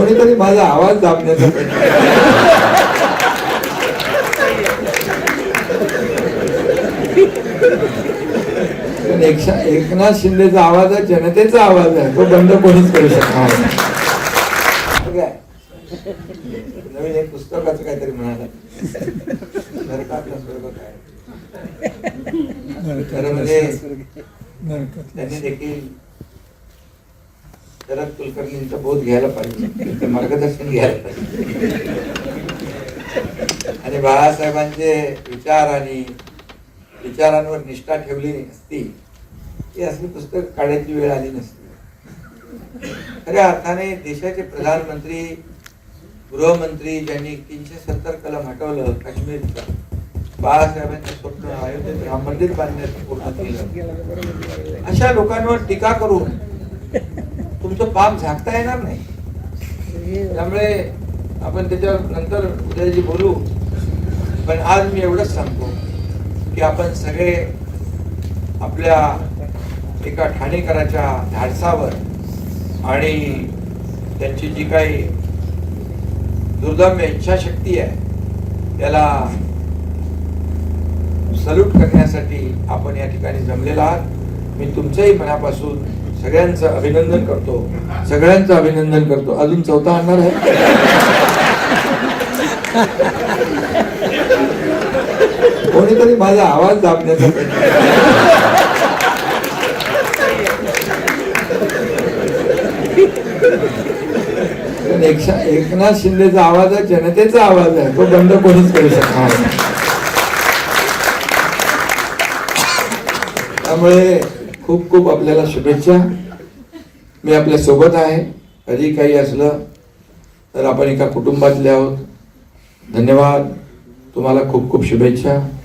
कोणीतरी माझा आवाज दाबण्याचा प्रयत्न पण एकनाथ शिंदेचा आवाज आहे जनतेचा आवाज आहे. तो बंद कोणीच करू शकणार. काय? नवीन एक पुस्तकाचं काहीतरी म्हणाला नरकातला स्वर्ग काय? खरं म्हणजे त्यांनी देखील शरद कुलकर्णींचा बोध घ्यायला पाहिजे. मार्गदर्शन घ्यायला पाहिजे. आणि बाळासाहेबांचे विचार आणि विचारांवर निष्ठा ठेवली असती ती असली पुस्तक काढायची वेळ आली नसती. खऱ्या अर्थाने देशाचे प्रधानमंत्री गृहमंत्री ज्यांनी तीनशे सत्तर कलम हटवलं काश्मीरचं बाळासाहेबांचं स्वप्न अयोध्येत राम मंदिर बांधण्याचं पूर्ण केलं. अशा लोकांवर टीका करून तुमचं पाप झाकता येणार नाही. त्यामुळे आपण त्याच्या नंतर उद्याजी बोलू पण आज मी एवढंच सांगतो की आपण सगळे आपल्या एका ठाणेकराच्या धाडसावर आणि त्यांची जी काही दुर्दम्य इच्छाशक्ती आहे त्याला सल्यूट करण्यासाठी आपण या ठिकाणी जमलेला आहात. मी तुमचंही मनापासून सगळ्यांचं अभिनंदन करतो. सगळ्यांचं अभिनंदन करतो. अजून चौथा आणणार आहे? कोणीतरी माझा आवाज दाबण्याचा प्रयत्न. पण एकशा- एकनाथ शिंदेचा आवाज आहे जनतेचा आवाज आहे. तो बंद कोणीच करू शकणार त्यामुळे खूप खूप आपल्याला शुभेच्छा. मी आपल्यासोबत आहे. कधी काही असलं तर आपण एका कुटुंबातले आहोत. धन्यवाद. तुम्हाला खूप खूप शुभेच्छा.